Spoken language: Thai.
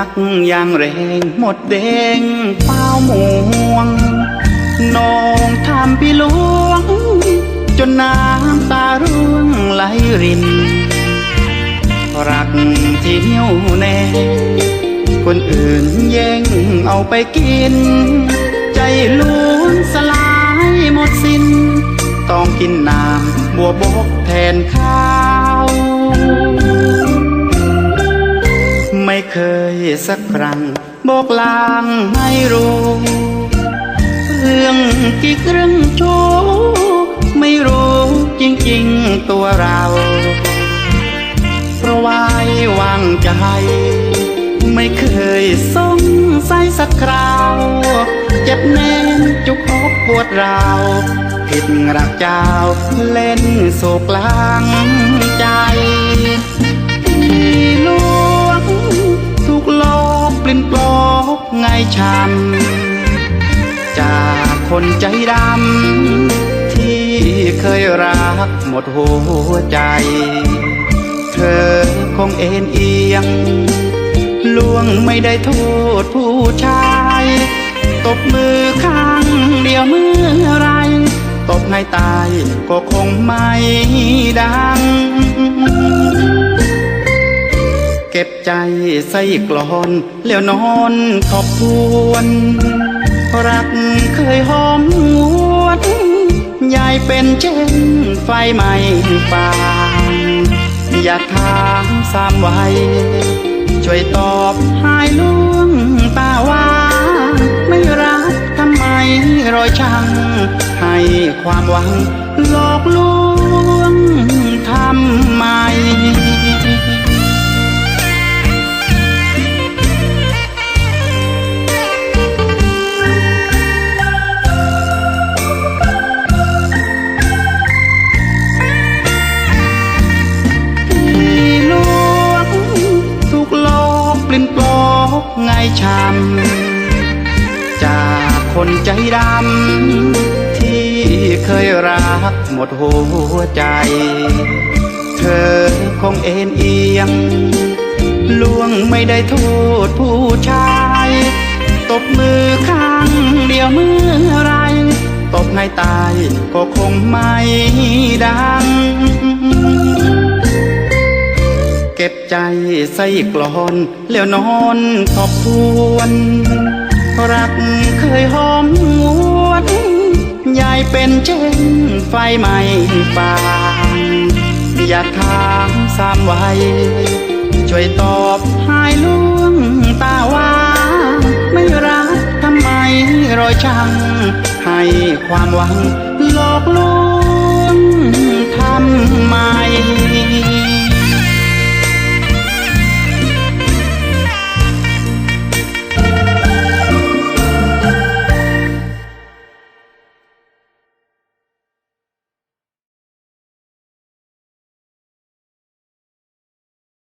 รักอย่างแรงหมดแดงเป้าหมวงน้องทำพี่ลวง จนน้ำตาร่วงไหลริน รักที่เหี่ยวแน่ คนอื่นแย่งเอาไปกิน ใจล้วนสลายหมดสิน้น ต้องกินน้ำบัวบกแทนข้าว เคยสักครั้งบอกลางให้รู้เรื่องกี่เรื่องโชไม่รู้จริงๆตัวเรา เพราะไว้วางใจ ไม่เคยสงสัยสักคราว เจ็บแน่นจุกอกปวดราวผิดรักเจ้าเล่นโศกลางใจ ช้ำจากคนใจดำ ที่เคยรักหมดหัวใจ เธอคงเอ็นเอียงล่วงไม่ได้โทษผู้ชาย ตบมือข้างเดียวเมื่อไร ตบให้ตายก็คงไม่ดัง ก็บใจใส่กลอนแล้วนอนทบทวนรักเคยหอมหวนยายเป็นเช่นไฟไหม้ฟางอยากถามสามไวัยช่วยตอบหายล่วงตาว่า ไม่รักทำไมรอยช่างให้ความหวังหลอกลวงทำ ช้ำจากคนใจดำ ที่เคยรักหมดหัวใจ เธอคงเอ็นเอียงล่วงไม่ได้โทษผู้ชาย ตบมือข้างเดียวเมื่อไร ตบให้ตายก็คงไม่ไดั ก็บใจใส่กลอน แล้วนอนทบทวน รักเคยหอมหวนยายเป็นเช่นไฟไหม้ฟางอยากถามสามวัยช่วยตอบหายลวงตาว่าไม่รักทำไมรอยช่างให้ความหวังหลอกลวงทำไม